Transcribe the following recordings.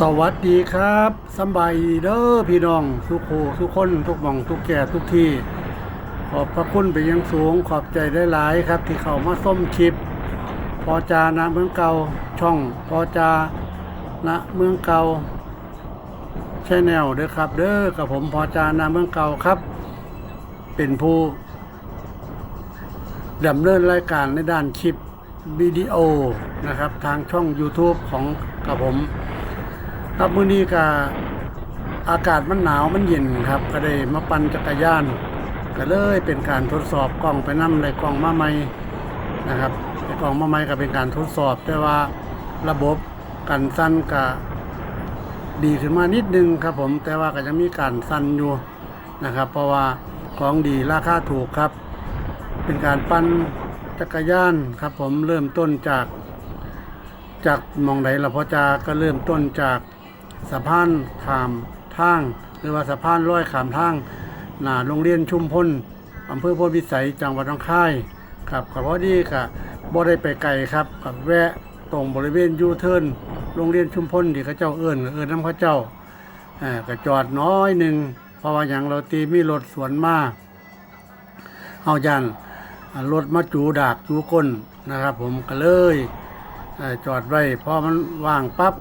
สวัสดีครับสบายดีเด้อพี่น้องทุกโคทุกคนทุกหม่องทุกแก่ทุกที่ ขอบพระคุณไปยังสูงขอบใจได้หลายครับ ที่เข้ามาส้มคลิป พอจานะเมืองเก่าช่องพอจานะเมืองเก่าชแนลเด้อครับ เด้อกับผมพอจานะเมืองเก่าครับ เป็นผู้ดำเนินรายการในด้านคลิปวิดีโอนะครับ ทางช่อง YouTube ของกับผม ครับมื้อนี้ก็อากาศมันหนาวมันเย็นครับ ก็ได้มาปั่นจักรยานก็เลยเป็นการทดสอบกล้องไปนำได้กล้องมาใหม่นะครับได้กล้องมาใหม่ก็เป็นการทดสอบแต่ว่าระบบกันสั่นก็ดีขึ้นมานิดนึงครับผมแต่ว่าก็ยังมีการสั่นอยู่นะครับ เพราะว่าของดีราคาถูกครับ เป็นการปั่นจักรยานครับผมเริ่มต้นจาก จากมองไหนละพอจาก็เริ่มต้นจาก สะพานขามทาง หรือว่าสะพานร้อยขามทางหน้าโรงเรียนชุมพลอำเภอโพธิวิสัยจังหวัดหนองคายครับกับพอดีกับบ่ได้ไปไกลครับกับแวะตรงบริเวณยูเทิร์นโรงเรียนชุมพลที่เขาเจ้าเอิ้นเอิ้นน้ำเขาเจ้าอ่าก็จอดน้อยหนึ่งเพราะว่าอย่างเราตีมีรถสวนมาเฮายันรถมาจูดากจูก้นนะครับ ผมก็เลยจอดไว้พอมันว่างปั๊บ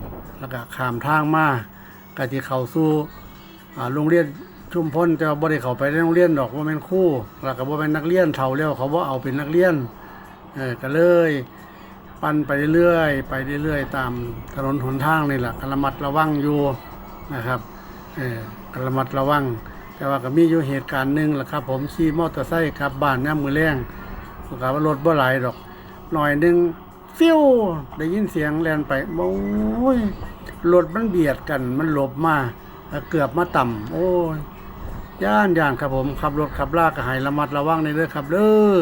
แล้วก็ขามทางมาก็ที่เข้าสู่โรงเรียนชุมพลแต่ว่าบ่ได้เข้าไปในโรงเรียนดอกว่าเป็นครู่แล้วก็บ่เป็นนักเรียนเฒ่าแล้วเขาบ่เอาเป็นนักเรียนเออก็เลย ปั่นไปเรื่อยไปเรื่อยตามถนนหนทางนี่แหละกระมัดระวังอยู่นะครับเออกระมัดระวัง แต่ว่าก็มีอยู่เหตุการณ์หนึ่งแหละครับ ผมขี่มอเตอร์ไซค์กลับบ้านย่ามือแรงก็ว่ารถบ่หลายดอกหน่อยหนึง ฟิวได้ยินเสียงแลนไปโอ้ยรถมันเบียดกัน มันหลบมาเกือบมาต่ำโอ้ยย่านย่านครับผมขับรถขับลากก็ให้ระมัดระวังในเด้อครับเด้อ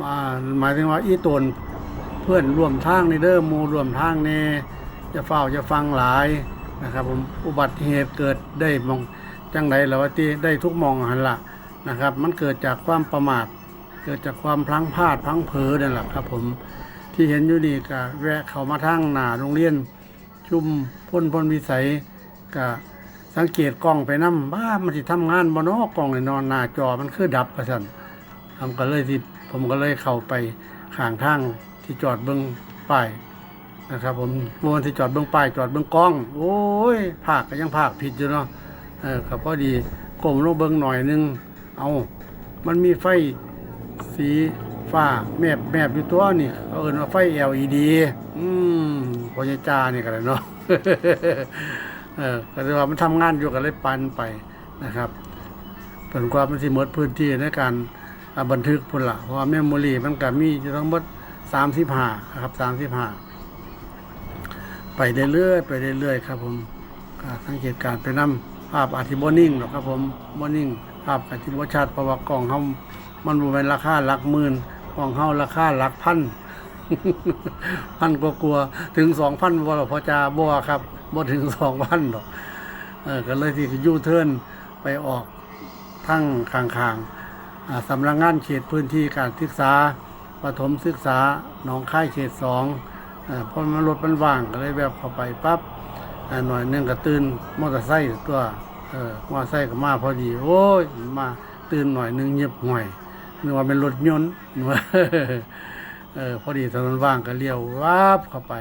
มาหมายถึงว่าอีตนเพื่อนร่วมทางในเด้อมูร่วมทางเน่จะเฝ้าจะฟังหลายนะครับ ผมอุบัติเหตุเกิดได้มองจังไดแล้วว่าที่ได้ทุกมองหันละนะครับ มันเกิดจากความประมาท เกิดจากความพลั้งพลาดพลั้งเผลอนั่นแหละครับผม ที่เห็นอยู่นี่ก็แวะเข้ามาทางหน้าโรงเรียน ชุมพ้นพ้นวิสัยก็สังเกตกล้องไปนำบ้ามันสิทำงานบ่เนาะกล้องนี่นอนหน้าจอมันคือดับประสันทำก็เลยที่ผมก็เลยเข้าไปข้างทางที่จอดเบิ้งป้ายนะครับ ผมเมื่อวันที่จอดเบิ้งป้ายจอดเบิ้งกล้อง โอ้ยภาคก็ยังภาคผิดอยู่เนาะเออครับพอดีก้มลงเบิ้งหน่อยนึงเอามันมีไฟสี ฟ้าแมบแมบอยู่ตัวนี่เขาเอิ้นว่าไฟ LED อืมพญจานี่กันเลยเนาะเออก็เลยว่ามันทำงานอยู่กันเลยปันไปนะครับผลความมันสิหมดพื้นที่ในการอ่าบันทึกพุ่นละเพราะว่าเมมโมรีมันก็มีอยู่ทั้งหมด35นะครับ35ไปเรื่อยๆไปเรื่อยๆครับผมสังเกตการไปนํภาพอาจสิบ่นิ่งหรอกครับผมบ่นิ่งภาพอาจสิบ่ชัดเพราะว่ากล้องเฮามันบ่แม่นราคาหลักหมื่น ของเฮาราคาหลักพันพันกกลัวๆถึงสองพันบ่หรอพอจาบ่ครับบ่ถึงสองพันดอกเออก็เลยที่ยูเทิร์นไปออกทั้งข้างๆสำนักงานเขตพื้นที่การศึกษาประถมศึกษาหนองค่ายเขตสองเออเพราะมันรถมันว่างก็เลยแบบเข้าไปปั๊บหน่อยนึงก็ตื่นมอเตอร์ไซค์ตัวเออมอเตอร์ไซค์ก็มาพอดี โอ้ยมาตื่นหน่อยนึงเงียบห่วย นึกว่าเป็นรถยนต์นึกว่าเออพอดีถนนว่างก็เลี้ยววาบเข้าไป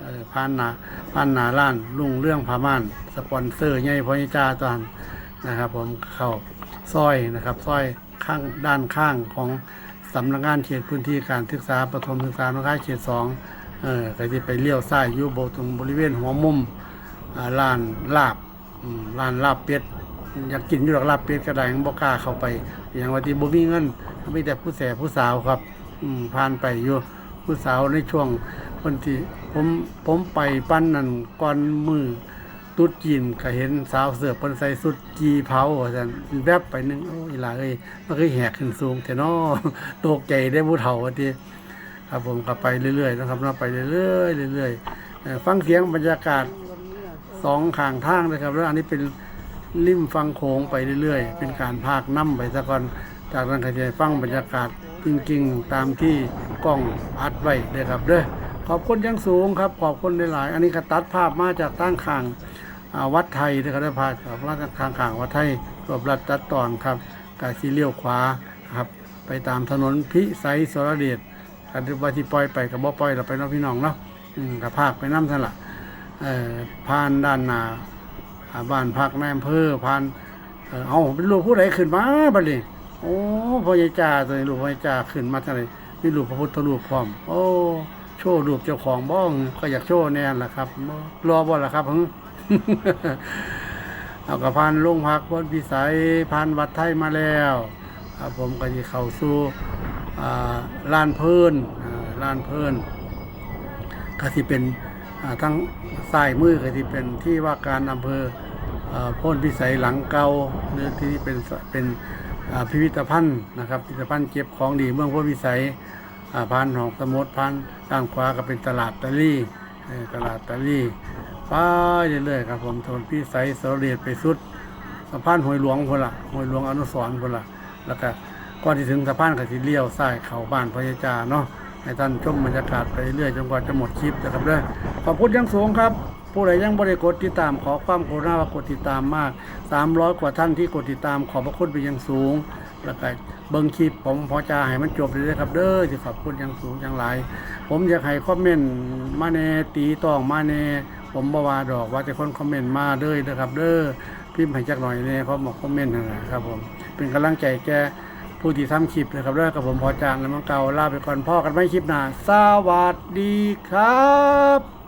เออผ่านหนาผ่านหนาร้านลุงเรื่องพาม่าน สปอนเซอร์ใหญ่พอนิจ้าตอนนะครับ ผมเข้าซอยนะครับซอยข้างด้านข้างของสำนักงานเขตพื้นที่การศึกษาประถมศึกษาน้องค่ายเขตสองเออก็จะไปเลี้ยวซ้ายอยู่บตรงบริเวณหัวมุมอ่านลาบอืมร้านลาบเป็ดอยากกินอยู่ดอกลาบเป็ดก็ได้ยังบ่กล้าเข้าไป อย่างว่าที่บ่มีเงินมีแต่ผู้แสผู้สาวครับอืมผ่านไปอยู่ผู้สาวในช่วงวันที่ผมผมไปปั้นนั่นก่อนมือตุ๊ดจีนก็เห็นสาวเสือเพิ่นใส่สุดจีเผาว่าซั่นแวบไปหนึงโอ้ยล่ะเอ้ยมันคือแหกขึ้นสูงแต่น้อตกใจได้ผู้เฒ่าว่าติครับผมก็ไปเรื่อยๆนะครับเนาะไปเรื่อยๆเรื่อยๆฟังเสียงบรรยากาศสองข้างทางเลยครับ แล้วอันนี้เป็น ริมฟังโขงไปเรื่อยๆ เป็นการพากน้ำไปซะก่อน จากนั้นก็จะฟังบรรยากาศจริงๆ ตามที่กล้องอัดไว้เลยครับเด้อขอบคุณยังสูงครับ ขอบคุณหลายๆ อันนี้ก็ตัดภาพมาจากตั้งข่างวัดไทยนะครับได้ภาพจากวัดทางข่างวัดไทยรวบรัดตัดตอนครับกาสีเลี้ยวขวาครับ ไปตามถนนพิสัยสรเดชกันว่าที่ปล่อยไปกับบ่ปล่อยเราไปน้องพี่น้องเนาะกับภาคไปน้ำท่านละเอ่อผ่านด้านหน้า บ้านพักแม่อำเภอผ่านเออเอาเป็นลูกผู้ใดขึ้นมาบัดนี้โอ้พ่อใหญ่จ่าตัวนี้ลูกพ่อใหญ่จ่าขึ้นมาทางไหนมีรูปพระพุทธรูปพร้อม โอ้โชว์รูปเจ้าของบ้องก็อยากโชว์แน่นล่ะครับรอบ่ล่ะครับหึเอากระพานลงพักบนพิสัยพานวัดไทยมาแล้วครับผมก็จะเข้าสู่อ่าลานเพิ่นอ่าลานเพิ่นก็สิเป็น ทั้งซ้ายมือก็สิเป็นที่ว่าการอำเภออโพ้นพิสัยหลังเก่าหรือที่เป็นเป็นพิพิธภัณฑ์นะครับพิพิธภัณฑ์เก็บของดีเมืองพ้นพิสัยอ่าพานหองสมุทรพานด้านขวาก็เป็นตลาดตะลี่ตลาดตะลี่ไปเรื่อยๆครับผมถนนพี่ไสสระเดียดไปสุดสะพานห้วยหลวงพนละห้วยหลวงอนุสรณ์พุ่นละแล้วก็ก่อนที่ถึงสะพานก็สิเลี้ยวซ้ายเข้าบ้านพระยาจาเนาะ ให้ท่านชมบรรยากาศไปเรื่อยจนกว่าจะหมดคลิปนะครับเด้อขอบคุณยังสูงครับ ผู้ใดยังบริกดติดตามขอความกรุณาว่ากดติดตามมาก 300 กว่าท่านที่กดติดตามขอบพระคุณเป็นอย่างสูง แล้วก็เบิ่งคลิปผมพอจะให้มันจบเลยนะครับ เด้อที่ขอบคุณอย่างสูงอย่างหลาย ผมอยากให้คอมเมนต์มาแน่ตีตองมาแน่ผมบวาดอกว่าแต่คนคอมเมนต์มาเด้อนะครับ เด้อพิมพ์ให้จักหน่อยแน่เขาบอกคอมเมนต์นะครับผมเป็นกำลังใจแก ผู้ที่ทำคลิปนะครับด้อกับผมพอจางและมังเกาลาไปก่อนพ่อกันไม่คลิปหน้าสวัสดีครับ